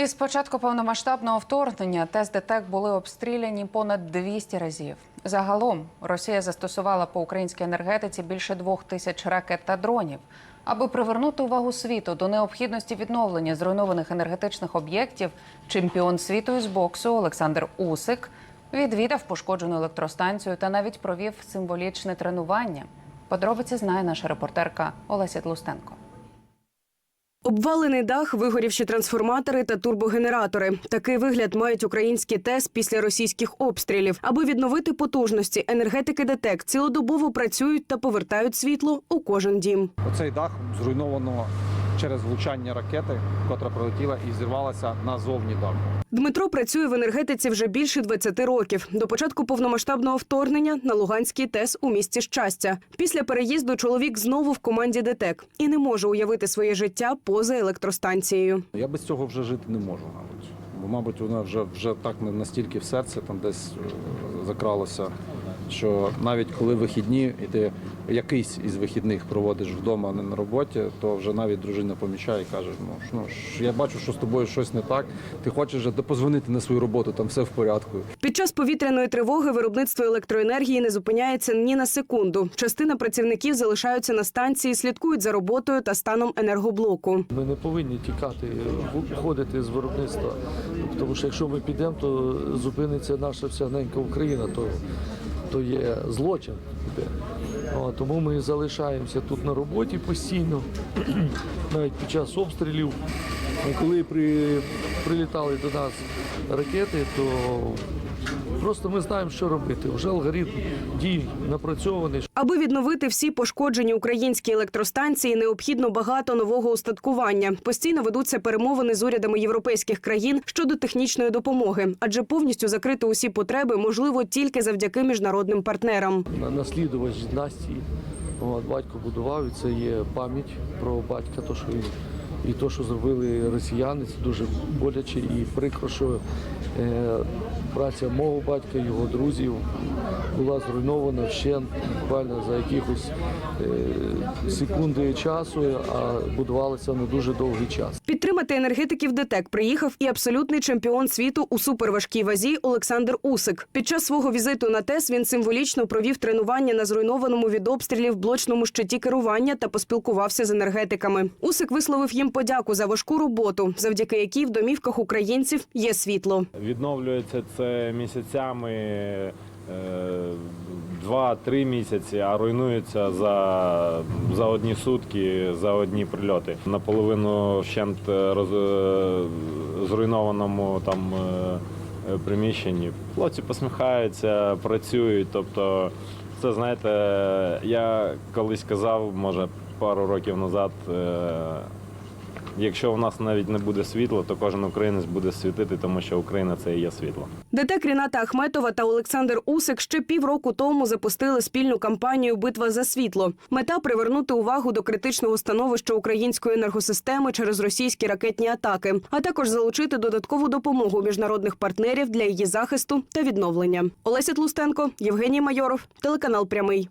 Із початку повномасштабного вторгнення ТЕС ДТЕК були обстріляні понад 200 разів. Загалом Росія застосувала по українській енергетиці більше двох тисяч ракет та дронів. Аби привернути увагу світу до необхідності відновлення зруйнованих енергетичних об'єктів, чемпіон світу із боксу Олександр Усик відвідав пошкоджену електростанцію та навіть провів символічне тренування. Подробиці знає наша репортерка Олеся Тлустенко. Обвалений дах, вигорівші трансформатори та турбогенератори. Такий вигляд мають українські ТЕС після російських обстрілів. Аби відновити потужності, енергетики ДТЕК цілодобово працюють та повертають світло у кожен дім. Оцей дах зруйновано через влучання ракети, котра прилетіла і зірвалася назовні даху. Дмитро працює в енергетиці вже більше 20 років. До початку повномасштабного вторгнення на Луганській ТЕС у місті щастя. Після переїзду чоловік знову в команді ДТЕК і не може уявити своє життя поза електростанцією. Я без цього вже жити не можу, мабуть. Бо, мабуть, вона вже, вже так настільки в серце там десь е, закралося, що навіть коли вихідні, і ти якийсь із вихідних проводиш вдома, а не на роботі, то вже навіть дружина помічає і каже: ну, ж- ну ж, я бачу, що з тобою щось не так. Ти хочеш вже позвонити на свою роботу, там все в порядку. Під час повітряної тривоги виробництво електроенергії не зупиняється ні на секунду. Частина працівників залишаються на станції, слідкують за роботою та станом енергоблоку. Ми не повинні тікати, виходити з виробництва. Тому що якщо ми підемо, то зупиниться наша вся ненька Україна, то, то є злочин. О, тому ми залишаємося тут на роботі постійно, навіть під час обстрілів. Коли при, прилітали до нас ракети, то просто ми знаємо, що робити. Вже алгоритм дій напрацьований. Аби відновити всі пошкоджені українські електростанції, необхідно багато нового устаткування. Постійно ведуться перемовини з урядами європейських країн щодо технічної допомоги, адже повністю закрити усі потреби можливо тільки завдяки міжнародним партнерам. наслідувач династії. Батько будував, і це є пам'ять про батька, то, що він, і то, що зробили росіяни, це дуже боляче і прикро, що е, праця мого батька, його друзів була зруйнована ще буквально за якихось е, секунди часу, а будувалася на дуже довгий час. Підтримати енергетиків ДТЕК приїхав і абсолютний чемпіон світу у суперважкій вазі Олександр Усик. Під час свого візиту на ТЕС він символічно провів тренування на зруйнованому від обстрілів блочному щиті керування та поспілкувався з енергетиками. Усик висловив їм подяку за важку роботу, завдяки якій в домівках українців є світло. Відновлюється це місяцями, е, два-три місяці, а руйнується за, за одні сутки, за одні прильоти. Наполовину вщент роз, е, зруйнованому там е, приміщенні. Хлопці посміхаються, працюють. Тобто, це знаєте, я колись казав, може пару років назад. Якщо в нас навіть не буде світла, то кожен українець буде світити, тому що Україна це і є світло. ДТЕК Ріната Ахметова та Олександр Усик ще півроку тому запустили спільну кампанію Битва за світло. Мета привернути увагу до критичного становища української енергосистеми через російські ракетні атаки, а також залучити додаткову допомогу міжнародних партнерів для її захисту та відновлення. Олеся Тлустенко, Євгеній Майоров, телеканал Прямий.